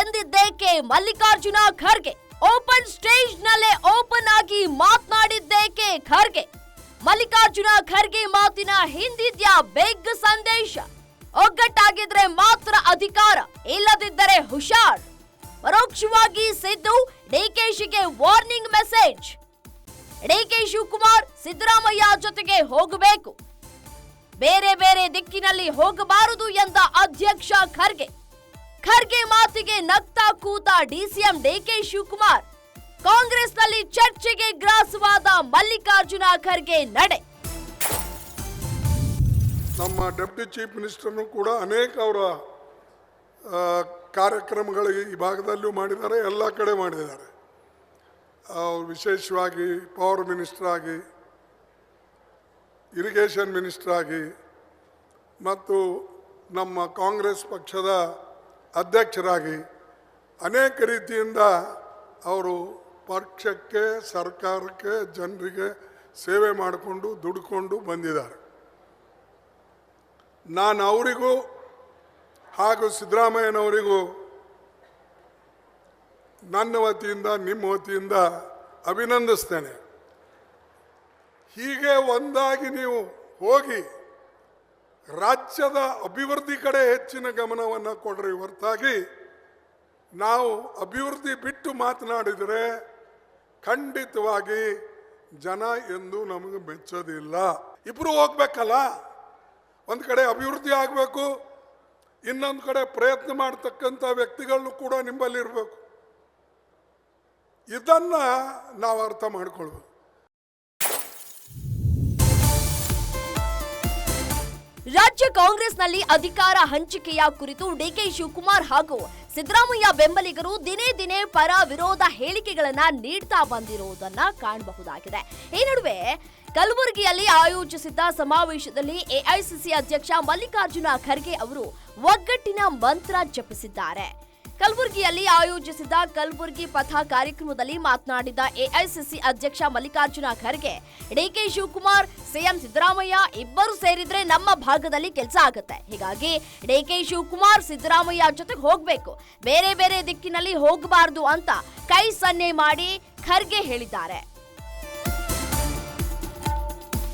ಎಂದಿದ್ದೇಕೆ Mallikarjuna Kharge? Open stage ನಲ್ಲೇ open ಆಗಿ ಮಾತನಾಡಿದ್ದೇಕೆ ಖರ್ಗೆ? ಮಲ್ಲಿಕಾರ್ಜುನ ಖರ್ಗೆ ಮಾತಿನ ಹಿಂದಿದ್ಯಾ ಬೆಗ್ ಸಂದೇಶ? ಒಗ್ಗಟ್ಟಾಗಿದ್ರೆ ಮಾತ್ರ ಅಧಿಕಾರ, ಇಲ್ಲದಿದ್ದರೆ ಹುಷಾರ್. ಪರೋಕ್ಷವಾಗಿ Siddu ಡಿಕೆಶಿಗೆ warning message DK Shivakumar Siddaramaiah ಜೊತೆಗೆ ಹೋಗಬೇಕು. ಬೇರೆ ಬೇರೆ ದಿಕ್ಕಿನಲ್ಲಿ ಹೋಗಬಾರದು ಎಂದ ಅಧ್ಯಕ್ಷ ಖರ್ಗೆ. ಖರ್ಗೆ ಮಾತಿಗೆ ನಗ್ತಾ ಕೂತ ಡಿಸಿಎಂ ಡಿಕೆ ಶಿವಕುಮಾರ್. ಕಾಂಗ್ರೆಸ್ನಲ್ಲಿ ಚರ್ಚೆಗೆ ಗ್ರಾಸವಾದ ಮಲ್ಲಿಕಾರ್ಜುನ ಖರ್ಗೆ ನಡೆ. ನಮ್ಮ ಡೆಪ್ಟಿ ಚೀಫ್ ಮಿನಿಸ್ಟರ್ನು ಕೂಡ ಅನೇಕ ಅವರ ಕಾರ್ಯಕ್ರಮಗಳು ಈ ಭಾಗದಲ್ಲೂ ಮಾಡಿದ್ದಾರೆ, ಎಲ್ಲ ಕಡೆ ಮಾಡಿದ್ದಾರೆ. ಅವ್ರು ವಿಶೇಷವಾಗಿ ಪವರ್ ಮಿನಿಸ್ಟರ್ ಆಗಿ, ಇರಿಗೇಷನ್ ಮಿನಿಸ್ಟರ್ ಆಗಿ, ಮತ್ತು ನಮ್ಮ ಕಾಂಗ್ರೆಸ್ ಪಕ್ಷದ ಅಧ್ಯಕ್ಷರಾಗಿ ಅನೇಕ ರೀತಿಯಿಂದ ಅವರು ಪಕ್ಷಕ್ಕೆ, ಸರ್ಕಾರಕ್ಕೆ, ಜನರಿಗೆ ಸೇವೆ ಮಾಡಿಕೊಂಡು ದುಡ್ಕೊಂಡು ಬಂದಿದ್ದಾರೆ. ನಾನು ಅವರಿಗೂ ಹಾಗೂ ಸಿದ್ದರಾಮಯ್ಯನವರಿಗೂ ನನ್ನ ವತಿಯಿಂದ, ನಿಮ್ಮ ವತಿಯಿಂದ ಅಭಿನಂದಿಸ್ತೇನೆ. ಹೀಗೆ ಒಂದಾಗಿ ನೀವು ಹೋಗಿ ರಾಜ್ಯದ ಅಭಿವೃದ್ಧಿ ಕಡೆ ಹೆಚ್ಚಿನ ಗಮನವನ್ನು ಕೊಡ್ರಿ ಹೊರತಾಗಿ, ನಾವು ಅಭಿವೃದ್ಧಿ ಬಿಟ್ಟು ಮಾತನಾಡಿದರೆ ಖಂಡಿತವಾಗಿ ಜನ ಎಂದು ನಮಗೆ ಮೆಚ್ಚೋದಿಲ್ಲ. ಇಬ್ಬರು ಹೋಗ್ಬೇಕಲ್ಲ? ಒಂದು ಕಡೆ ಅಭಿವೃದ್ಧಿ ಆಗಬೇಕು, ಇನ್ನೊಂದು ಕಡೆ ಪ್ರಯತ್ನ ಮಾಡ್ತಕ್ಕಂಥ ವ್ಯಕ್ತಿಗಳನ್ನು ಕೂಡ ನಿಂಬಲ್ಲಿರಬೇಕು. ಇದನ್ನ ನಾವು ಅರ್ಥ ಮಾಡ್ಕೊಳ್ಬೇಕು. ರಾಜ್ಯ ಕಾಂಗ್ರೆಸ್ನಲ್ಲಿ ಅಧಿಕಾರ ಹಂಚಿಕೆಯ ಕುರಿತು ಡಿಕೆ ಶಿವಕುಮಾರ್ ಹಾಗೂ ಸಿದ್ದರಾಮಯ್ಯ ಬೆಂಬಲಿಗರು ದಿನೇ ದಿನೇ ಪರ ವಿರೋಧ ಹೇಳಿಕೆಗಳನ್ನ ನೀಡ್ತಾ ಬಂದಿರುವುದನ್ನ ಕಾಣಬಹುದಾಗಿದೆ. ಈ ನಡುವೆ ಕಲಬುರಗಿಯಲ್ಲಿ ಆಯೋಜಿಸಿದ್ದ ಸಮಾವೇಶದಲ್ಲಿ ಎಐಸಿಸಿ ಅಧ್ಯಕ್ಷ ಮಲ್ಲಿಕಾರ್ಜುನ ಖರ್ಗೆ ಅವರು ಒಗ್ಗಟ್ಟಿನ ಮಂತ್ರ ಜಪಿಸಿದ್ದಾರೆ. ಕಲಬುರಗಿಯಲ್ಲಿ ಆಯೋಜಿಸಿದ್ದ ಕಲಬುರಗಿ ಪಥ ಕಾರ್ಯಕ್ರಮದಲ್ಲಿ ಮಾತನಾಡಿದ ಎಐಸಿಸಿ ಅಧ್ಯಕ್ಷ ಮಲ್ಲಿಕಾರ್ಜುನ ಖರ್ಗೆ, ಡಿಕೆ ಶಿವಕುಮಾರ್, ಸಿಎಂ ಸಿದ್ದರಾಮಯ್ಯ ಇಬ್ಬರು ಸೇರಿದ್ರೆ ನಮ್ಮ ಭಾಗದಲ್ಲಿ ಕೆಲಸ ಆಗುತ್ತೆ. ಹೀಗಾಗಿ ಡಿಕೆ ಶಿವಕುಮಾರ್, ಸಿದ್ದರಾಮಯ್ಯ ಜೊತೆಗೆ ಹೋಗಬೇಕು. ಬೇರೆ ಬೇರೆ ದಿಕ್ಕಿನಲ್ಲಿ ಹೋಗಬಾರದು ಅಂತ ಕೈ ಸನ್ನೆ ಮಾಡಿ ಖರ್ಗೆ ಹೇಳಿದ್ದಾರೆ.